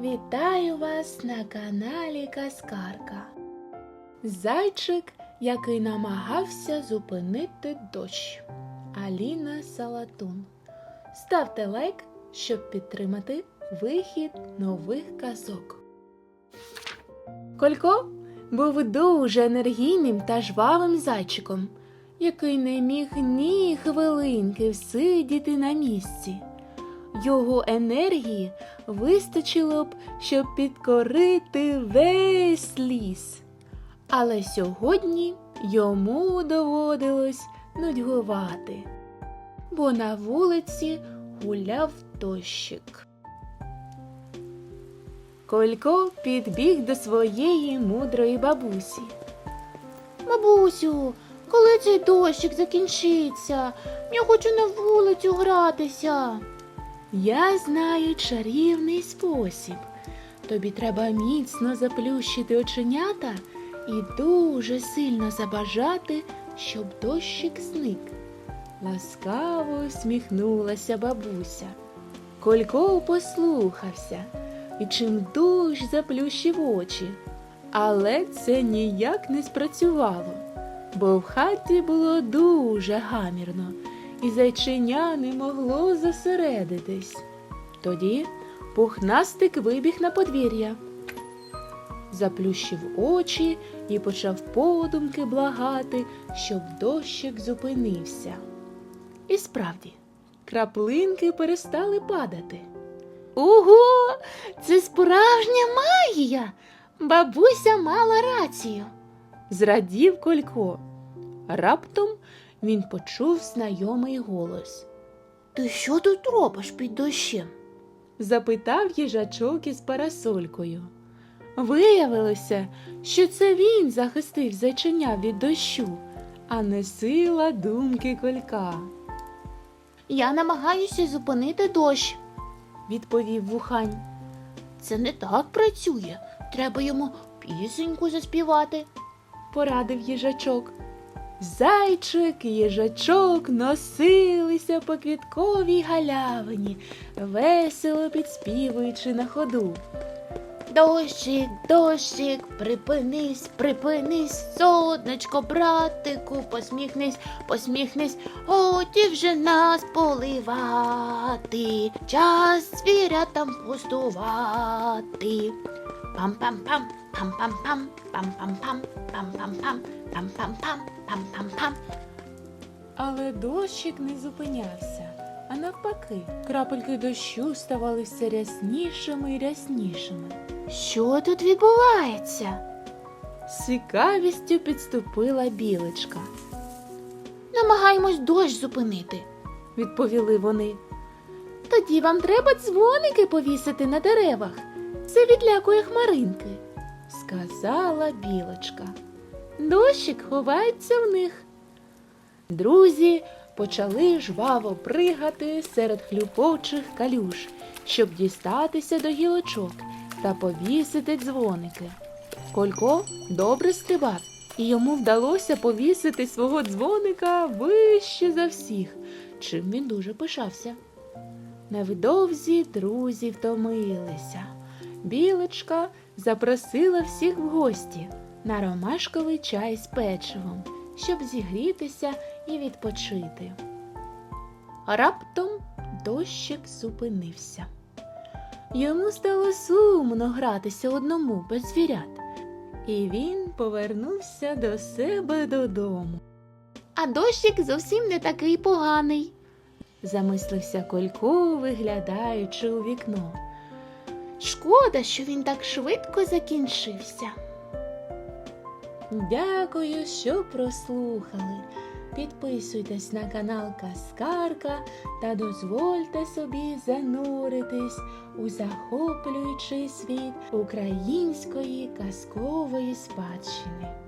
Вітаю вас на каналі Казкарка. Зайчик, який намагався зупинити дощ. Аліна Салатун. Ставте лайк, щоб підтримати вихід нових казок. Колько був дуже енергійним та жвавим зайчиком, який не міг ні хвилинки всидіти на місці. Його енергії вистачило б, щоб підкорити весь ліс. Але сьогодні йому доводилось нудьгувати, бо на вулиці гуляв дощик. Колько підбіг до своєї мудрої бабусі. Бабусю, коли цей дощик закінчиться? Я хочу на вулицю гратися. Я знаю чарівний спосіб. Тобі треба міцно заплющити оченята і дуже сильно забажати, щоб дощик зник. Ласкаво усміхнулася бабуся. Колько послухався і чим дощ заплющив очі. Але це ніяк не спрацювало, бо в хаті було дуже гамірно і зайчиня не могло зосередитись. Тоді пухнастик вибіг на подвір'я, заплющив очі і почав подумки благати, щоб дощик зупинився. І справді, краплинки перестали падати. Ого, це справжня магія! Бабуся мала рацію, зрадів Колько. Раптом він почув знайомий голос. Ти що тут робиш під дощем? запитав їжачок із парасолькою. Виявилося, що це він захистив зайчиня від дощу, а не сила думки колька. Я намагаюся зупинити дощ, відповів вухань. Це не так працює. Треба йому пісеньку заспівати, порадив їжачок. Зайчик їжачок носилися по квітковій галявині, весело підспівуючи на ходу. Дощик, дощик, припинись, припинись, сонечко, братику, посміхнись, посміхнись, годі вже нас поливати, час звірятам пустувати. Пам-пам-пам, пам-пам-пам, пам-пам-пам, пам-пам-пам, пам-пам-пам, пам-пам-пам. Але дощик не зупинявся, а навпаки, крапельки дощу ставали все ряснішими і ряснішими. Що тут відбувається? З цікавістю підступила білочка. Намагаємось дощ зупинити, відповіли вони. Тоді вам треба дзвоники повісити на деревах. Це відлякує хмаринки, сказала білочка. Дощик ховається в них. Друзі почали жваво пригати серед хлюпочих калюш, щоб дістатися до гілочок та повісити дзвоники. Колько добре стрибав, і йому вдалося повісити свого дзвоника вище за всіх, чим він дуже пишався. Невдовзі друзі втомилися. Білочка запросила всіх в гості на ромашковий чай з печивом, щоб зігрітися і відпочити. Раптом дощик зупинився. Йому стало сумно гратися одному без звірят, і він повернувся до себе додому. А дощик зовсім не такий поганий, замислився Колько, виглядаючи у вікно. Шкода, що він так швидко закінчився. Дякую, що прослухали. Підписуйтесь на канал Каскарка та дозвольте собі зануритись у захоплюючий світ української казкової спадщини.